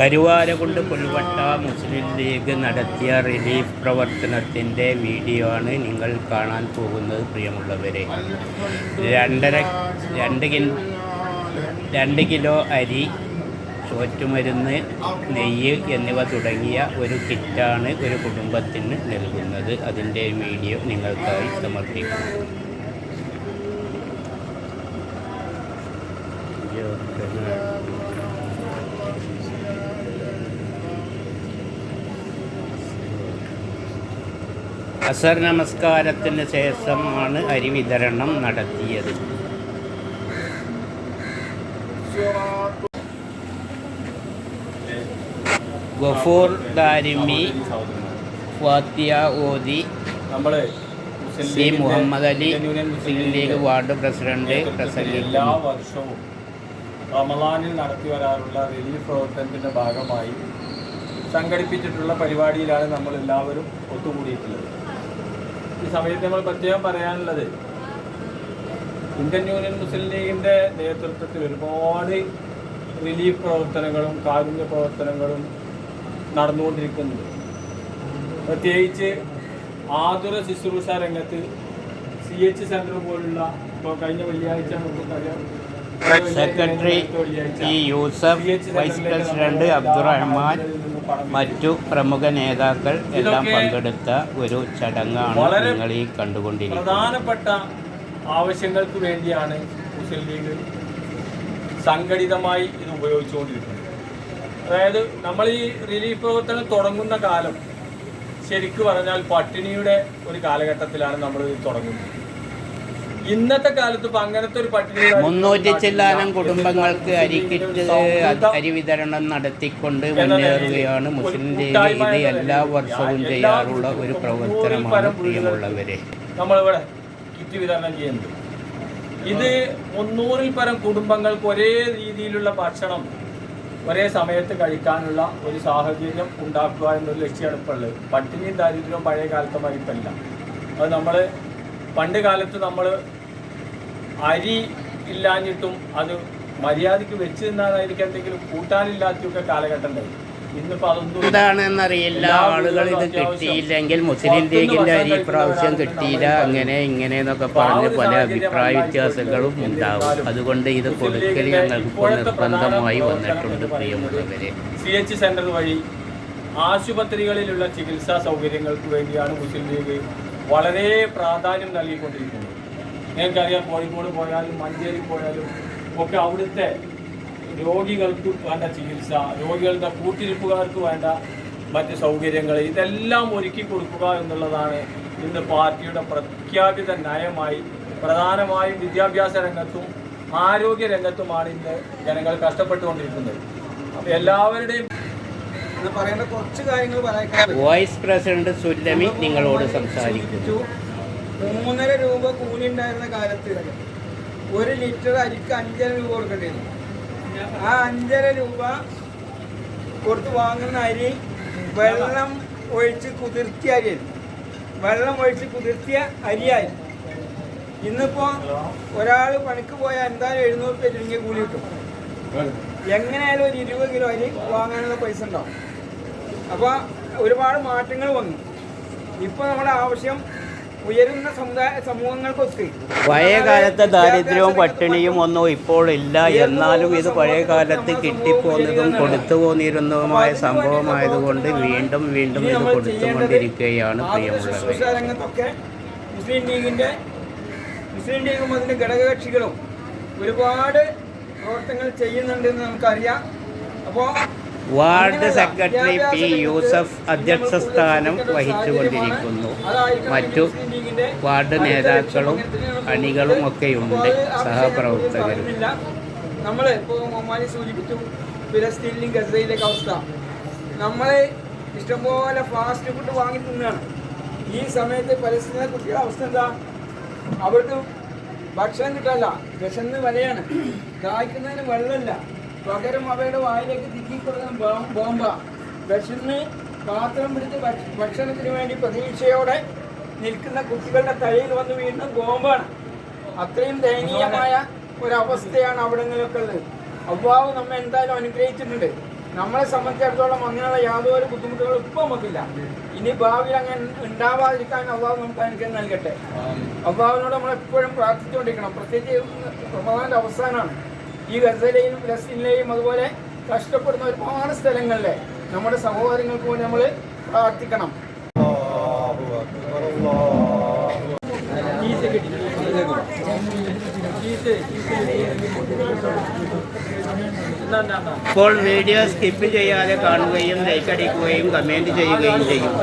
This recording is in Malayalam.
കരുവാരകുണ്ട് പുൽവട്ട മുസ്ലിം ലീഗ് നടത്തിയ റിലീഫ് പ്രവർത്തനത്തിന്റെ വീഡിയോ ആണ് നിങ്ങൾ കാണാൻ പോകുന്നത് പ്രിയമുള്ളവരെ. രണ്ടര രണ്ട് കിൻ രണ്ട് കിലോ അരി ചോറ്റുമരുന്ന് നെയ്യ് എന്നിവ തുടങ്ങിയ ഒരു കിറ്റാണ് ഒരു കുടുംബത്തിന് നൽകുന്നത്. അതിന്റെ വീഡിയോ നിങ്ങൾക്കായി സമർപ്പിക്കുന്നു അസർ നമസ്കാരത്തിന് ശേഷമാണ് അരി വിതരണം നടത്തിയത്. Gafoor Darimi Fathiya ഓദി C Muhammad Ali Muslim League ward president എല്ലാ വർഷവും റമലാനിൽ നടത്തി വരാറുള്ള റിലീഫ് പ്രവർത്തനത്തിന്റെ ഭാഗമായി സംഘടിപ്പിച്ചിട്ടുള്ള പരിപാടിയിലാണ് നമ്മൾ എല്ലാവരും ഒത്തുകൂടിയിട്ടുള്ളത്. ഈ സമയത്ത് നമ്മൾ പ്രത്യേകം പറയാനുള്ളത് ഇന്ത്യൻ യൂണിയൻ മുസ്ലിം ലീഗിന്റെ നേതൃത്വത്തിൽ ഒരുപാട് റിലീഫ് പ്രവർത്തനങ്ങളും കാരുണ്യ പ്രവർത്തനങ്ങളും നടന്നുകൊണ്ടിരിക്കുന്നുണ്ട് പ്രത്യേകിച്ച് ആതുര ശുശ്രൂഷ രംഗത്ത് സി എച്ച് സെന്റർ പോലുള്ള ഇപ്പോൾ കഴിഞ്ഞ വെള്ളിയാഴ്ച നമുക്കറിയാം secretary T Yusuf vice president Abdurahman മറ്റു പ്രമുഖ നേതാക്കൾ എല്ലാം പങ്കെടുത്ത ഒരു ചടങ്ങാണ് നിങ്ങൾ ഈ കണ്ടുകൊണ്ടിരിക്കുന്നത്. പ്രധാനപ്പെട്ട ആവശ്യങ്ങൾക്ക് വേണ്ടിയാണ് മുസ്ലിം ലീഗ് സംഘടിതമായി ഇത് ഉപയോഗിച്ചുകൊണ്ടിരിക്കുന്നത്. അതായത് നമ്മൾ ഈ റിലീഫ് പ്രവർത്തനം തുടങ്ങുന്ന കാലം ശരിക്കു പറഞ്ഞാൽ പട്ടിണിയുടെ ഒരു കാലഘട്ടത്തിലാണ് നമ്മൾ ഇത് തുടങ്ങുന്നത്. ഇന്നത്തെ കാലത്ത് ഇപ്പൊ അങ്ങനത്തെ ഒരു പട്ടിണി മുന്നൂറ്റി ചില്ലാനം കുടുംബങ്ങൾക്ക് അരിക്കിട്ട് അരി വിതരണം നടത്തിക്കൊണ്ട് മുന്നേറുകയാണ്. മുസ്ലിം ലീഗ് ഇത് എല്ലാ വർഷവും ചെയ്യാറുള്ള ഒരു പ്രവർത്തനമാണ് പ്രിയമുള്ളവരെ. നമ്മളിവിടെ കിറ്റ് വിതരണം ചെയ്യുന്നത് ഇത് മുന്നൂറിൽ പരം കുടുംബങ്ങൾക്ക് ഒരേ രീതിയിലുള്ള ഭക്ഷണം ഒരേ സമയത്ത് കഴിക്കാനുള്ള ഒരു സാഹചര്യം ഉണ്ടാക്കുക എന്നൊരു ലക്ഷ്യമാണ് ഇപ്പോൾ ഉള്ളത്. പട്ടിണിയും ദാരിദ്ര്യവും പഴയ കാലത്തെ മതിപ്പല്ല അത് നമ്മൾ പണ്ട് കാലത്ത് നമ്മൾ അരി ഇല്ലാഞ്ഞിട്ടും അത് മര്യാദയ്ക്ക് വെച്ച് നിന്നാലായിരിക്കും എന്തെങ്കിലും കൂട്ടാനില്ലാത്തയൊക്കെ കാലഘട്ടം ഉണ്ടായി. എന്താണെന്നറിയില്ല ആളുകൾ ഇത് കിട്ടിയില്ലെങ്കിൽ മുസ്ലിം ലീഗിന്റെ അരി ഇപ്രാവശ്യം കിട്ടിയില്ല. അങ്ങനെ ഇങ്ങനെ എന്നൊക്കെ പറഞ്ഞ് പല അഭിപ്രായ വ്യത്യാസങ്ങളും ഉണ്ടാവും. അതുകൊണ്ട് ഇത് കൊടുക്കൽ ഞങ്ങൾക്ക് ഇപ്പോൾ നിർബന്ധമായി വന്നിട്ടുണ്ട് പ്രിയമുള്ളവരെ. സി എച്ച് സെന്റർ വഴി ആശുപത്രികളിലുള്ള ചികിത്സാ സൗകര്യങ്ങൾക്ക് വേണ്ടിയാണ് മുസ്ലിം ലീഗ് വളരെ പ്രാധാന്യം നൽകിക്കൊണ്ടിരിക്കുന്നത്. നിങ്ങൾക്കറിയാം കോഴിക്കോട് പോയാലും മഞ്ചേരി പോയാലും ഒക്കെ അവിടുത്തെ രോഗികൾക്ക് വേണ്ട ചികിത്സ രോഗികളുടെ കൂട്ടിരിപ്പുകാർക്ക് വേണ്ട മറ്റ് സൗകര്യങ്ങൾ ഇതെല്ലാം ഒരുക്കി കൊടുക്കുക എന്നുള്ളതാണ് ഇന്ന് പാർട്ടിയുടെ പ്രഖ്യാപിത നയമായി പ്രധാനമായും വിദ്യാഭ്യാസ രംഗത്തും ആരോഗ്യ രംഗത്തുമാണ് ഇന്ന് ജനങ്ങൾ കഷ്ടപ്പെട്ടുകൊണ്ടിരിക്കുന്നത്. അപ്പോൾ എല്ലാവരുടെയും പറയേണ്ട കുറച്ച് കാര്യങ്ങൾ പറയാൻ വൈസ് പ്രസിഡന്റ് സുല്ലമി നിങ്ങളോട് സംസാരിക്കുന്നു. മൂന്നര രൂപ കൂലി ഉണ്ടായിരുന്ന കാലത്ത് ഒരു ലിറ്റർ അരിക്ക് അഞ്ചര രൂപ കൊടുക്കേണ്ടിയിരുന്നു ആ അഞ്ചര രൂപ കൊടുത്ത് വാങ്ങുന്ന അരി വെള്ളം ഒഴിച്ച് കുതിർത്തിയ അരി വെള്ളം ഒഴിച്ച് കുതിർത്തിയ അരിയായി ഇന്നിപ്പോ ഒരാൾ പണിക്ക് പോയാൽ എന്തായാലും എഴുന്നൂറ് രൂപ ചുരുങ്ങിയ കൂലി കിട്ടും. എങ്ങനെയായാലും ഒരു ഇരുപത് കിലോ അരി വാങ്ങാനുള്ള പൈസ ഉണ്ടാവും. അപ്പോൾ ഒരുപാട് മാറ്റങ്ങൾ വന്നു. ഇപ്പോൾ നമ്മുടെ ആവശ്യം ഉയരുന്ന സമുദായ സമൂഹങ്ങൾക്കൊക്കെ. പഴയ കാലത്തെ ദാരിദ്ര്യവും പട്ടിണിയും ഒന്നും ഇപ്പോൾ ഇല്ല. എന്നാലും ഇത് പഴയ കാലത്ത് കിട്ടിപ്പോന്നതും കൊടുത്തു പോന്നിരുന്നതുമായ സംഭവമായതുകൊണ്ട് വീണ്ടും വീണ്ടും ഇത് കൊടുത്തുകൊണ്ടിരിക്കുകയാണ് പ്രിയമുള്ളത് രംഗത്തൊക്കെ മുസ്ലിം ലീഗിന്റെ മുസ്ലിം ലീഗും അതിന്റെ ഘടകകക്ഷികളും ഒരുപാട് പ്രവർത്തനങ്ങൾ ചെയ്യുന്നുണ്ടെന്ന് നമുക്കറിയാം. അപ്പോൾ വാർഡ് സെക്രട്ടറി പി യൂസഫ് അധ്യക്ഷ സ്ഥാനം വഹിച്ചുകൊണ്ടിരിക്കുന്നു. മറ്റു വാർഡ് നേതാക്കളും അണികളും ഒക്കെയുണ്ട് സഹപ്രവർത്തകരും. നമ്മൾ ഇപ്പോൾ സൂചിപ്പിച്ചു. ഫിലസ്തീനിലും ഗസയിലേക്ക് അവസ്ഥ. നമ്മൾ ഇഷ്ടംപോലെ ഫാസ്റ്റ് ഫുഡ് വാങ്ങി തിന്നാണ്. ഈ സമയത്ത് പലസ്തീന കുട്ടികളുടെ അവസ്ഥ എന്താ? അവർക്ക് ഭക്ഷണം കിട്ടല്ല വിശന്ന് വലയാണ്. ദാഹിക്കുന്നതിന് വെള്ളമില്ല. പകരം അവയുടെ വായിലേക്ക് തിക്കിക്കൊടുക്കുന്ന ബോംബ. വിശന്ന് പാത്രം പിടിച്ച് ഭക്ഷ- ഭക്ഷണത്തിന് വേണ്ടി പ്രതീക്ഷയോടെ നിൽക്കുന്ന കുട്ടികളുടെ തലയിൽ വന്ന് വീണ്ടും ബോംബാണ്. അത്രയും ദയനീയമായ ഒരവസ്ഥയാണ് അവിടങ്ങളിലൊക്കെ ഉള്ളത് അവ്വാവ് നമ്മെ എന്തായാലും അനുഗ്രഹിച്ചിട്ടുണ്ട്. നമ്മളെ സംബന്ധിച്ചിടത്തോളം അങ്ങനെയുള്ള യാതൊരു ബുദ്ധിമുട്ടുകളും ഇപ്പം നമുക്കില്ല. ഇനി ഭാവിയിൽ അങ്ങനെ ഉണ്ടാവാതിരിക്കാൻ അവ്വാവ് നമുക്ക് അനുഗ്രഹം നൽകട്ടെ. അവ്വാവിനോട് നമ്മൾ എപ്പോഴും പ്രാർത്ഥിച്ചുകൊണ്ടിരിക്കണം. പ്രത്യേകിച്ച് പ്രധാന അവസാനമാണ്. ഈ ഗസലയിലും ഫലസ്തീനിലെയും അതുപോലെ കഷ്ടപ്പെടുന്ന ഒരുപാട് സ്ഥലങ്ങളിലെ നമ്മുടെ സഹോദരങ്ങൾക്ക് വേണ്ടി നമ്മൾ പ്രാർത്ഥിക്കണം. ഇപ്പോൾ വീഡിയോ സ്കിപ്പ് ചെയ്യാതെ കാണുകയും ലൈക്ക് അടിക്കുകയും കമന്റ് ചെയ്യുകയും ചെയ്യുക.